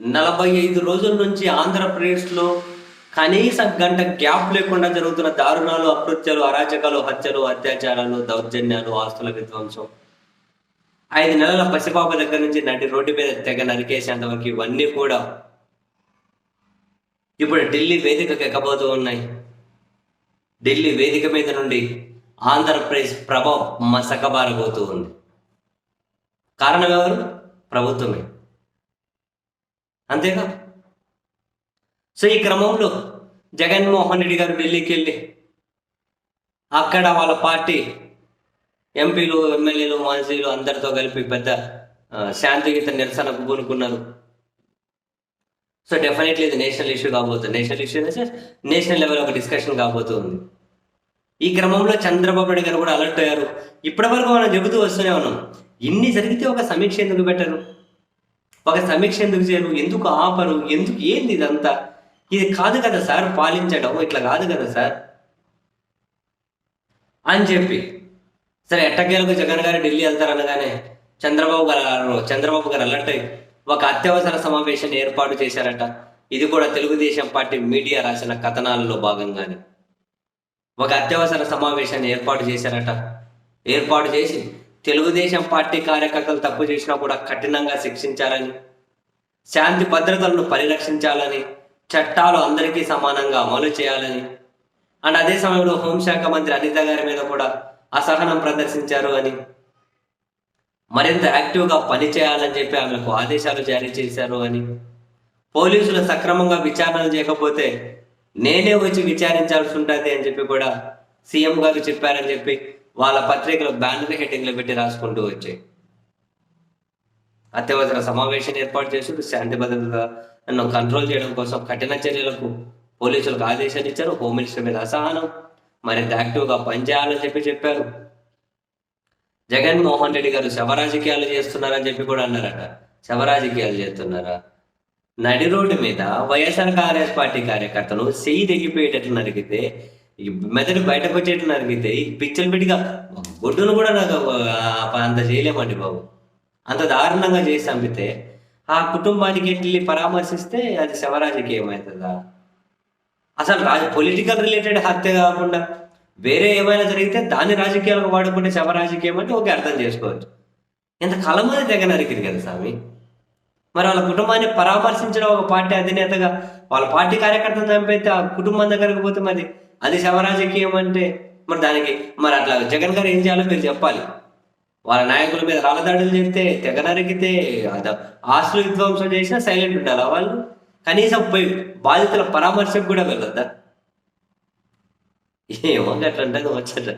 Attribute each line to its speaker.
Speaker 1: నలభై ఐదు రోజుల నుంచి ఆంధ్రప్రదేశ్లో కనీస గంట గ్యాప్ లేకుండా జరుగుతున్న దారుణాలు అకృత్యాలు అరాచకాలు హత్యలు అత్యాచారాలు దౌర్జన్యాలు ఆస్తుల విధ్వంసం. ఐదు నెలల పసిపాప దగ్గర నుంచి నడి రోడ్డు మీద తెగ నరికేసేంత వరకు ఇవన్నీ కూడా ఇప్పుడు ఢిల్లీ వేదికకు ఎక్కబోతూ ఉన్నాయి. ఢిల్లీ వేదిక మీద నుండి ఆంధ్రప్రదేశ్ ప్రభావం మసకబారబోతూ ఉంది. కారణం ఎవరు? ప్రభుత్వమే. అంతేగా? సో ఈ క్రమంలో జగన్మోహన్ రెడ్డి గారు ఢిల్లీకి వెళ్ళి అక్కడ వాళ్ళ పార్టీ ఎంపీలు ఎమ్మెల్యేలు మంత్రులు అందరితో కలిపి పెద్ద శాంతియుత నిరసనకు పూనుకున్నారు. సో డెఫినెట్లీ ఇది నేషనల్ ఇష్యూ కాబోతుంది. నేషనల్ ఇష్యూ నేషనల్ లెవెల్ ఒక డిస్కషన్ కాబోతుంది. ఈ క్రమంలో చంద్రబాబు నాయుడు గారు కూడా అలర్ట్ అయ్యారు. ఇప్పటి వరకు మనం చెబుతూ వస్తూనే ఉన్నాం. ఇన్ని జరిగితే ఒక సమీక్ష ఎందుకు పెట్టరు? ఒక సమీక్ష ఎందుకు చేయరు ఎందుకు ఆపరు ఎందుకు ఏంది ఇదంతా? ఇది కాదు కదా సార్ పాలించడం. ఇట్లా కాదు కదా సార్. అని చెప్పి సరే ఎట్టకేలకు జగన్ గారు ఢిల్లీ వెళ్తారనగానే చంద్రబాబు గారు చంద్రబాబు గారు అల్లట ఒక అత్యవసర సమావేశాన్ని ఏర్పాటు చేశారట. ఇది కూడా తెలుగుదేశం పార్టీ మీడియా రాసిన కథనాలలో భాగంగానే. ఒక అత్యవసర సమావేశాన్ని ఏర్పాటు చేశారట. ఏర్పాటు చేసి తెలుగుదేశం పార్టీ కార్యకర్తలు తప్పు చేసినా కూడా కఠినంగా శిక్షించాలని శాంతి భద్రతలను పరిరక్షించాలని చట్టాలు అందరికీ సమానంగా అమలు చేయాలని అండ్ అదే సమయంలో హోంశాఖ మంత్రి అనిత గారి మీద కూడా అసహనం ప్రదర్శించారు అని మరింత యాక్టివ్గా పనిచేయాలని చెప్పి ఆమెకు ఆదేశాలు జారీ చేశారు అని పోలీసులు సక్రమంగా విచారణ చేయకపోతే నేనే వచ్చి విచారించాల్సి ఉంటుంది అని చెప్పి కూడా సీఎం గారు చెప్పారని చెప్పి వాళ్ళ పత్రికలు బ్యానర్ హెడ్డింగ్లు పెట్టి రాసుకుంటూ వచ్చాయి. అత్యవసర సమావేశం ఏర్పాటు చేసి శాంతి భద్రతను కంట్రోల్ చేయడం కోసం కఠిన చర్యలకు పోలీసులకు ఆదేశాలు ఇచ్చారు. హోమ్ మినిస్టర్ మీద అసహనం. మరింత యాక్టివ్గా పనిచేయాలని చెప్పి చెప్పారు. జగన్మోహన్ రెడ్డి గారు శవ రాజకీయాలు చేస్తున్నారని చెప్పి కూడా అన్నారట. శవ రాజకీయాలు చేస్తున్నారా? నడి రోడ్డు మీద వైఎస్ఆర్ కాంగ్రెస్ పార్టీ కార్యకర్తలు సెయ్యి తెగిపోయేటట్లు నరిగితే ఈ మెదడు బయటకు వచ్చేట్లు నరిగితే ఈ పిచ్చలు పిడిగా బొడ్డును కూడా నాకు అంత చేయలేమండి బాబు. అంత దారుణంగా చేసి అమ్మితే ఆ కుటుంబానికి వెళ్ళి పరామర్శిస్తే అది శవరాజకీయం అవుతుందా అసలు రాజ పొలిటికల్ రిలేటెడ్ హత్య కాకుండా వేరే ఏమైనా జరిగితే దాన్ని రాజకీయాలకు వాడుకుంటే శవ రాజకీయం అంటే ఓకే అర్థం చేసుకోవచ్చు. ఇంత కలమది తెగ నరికింది కదా స్వామి. మరి వాళ్ళ కుటుంబాన్ని పరామర్శించడం ఒక పార్టీ అధినేతగా వాళ్ళ పార్టీ కార్యకర్తను చంపైతే ఆ కుటుంబం దగ్గరకు పోతే మరి అది శవరాజకీయం అంటే మరి దానికి మరి అట్లా జగన్ గారు ఏం చేయాలో మీరు చెప్పాలి. వాళ్ళ నాయకుల మీద రాళ్ళదాడులు చేస్తే తెగ నరికితే ఆస్తులు విధ్వంసం చేసినా సైలెంట్ ఉండాలి వాళ్ళు? కనీసం పోయి బాధితుల పరామర్శకు కూడా వెళ్ళొద్దా? ఏమో అట్లా అంటే వచ్చట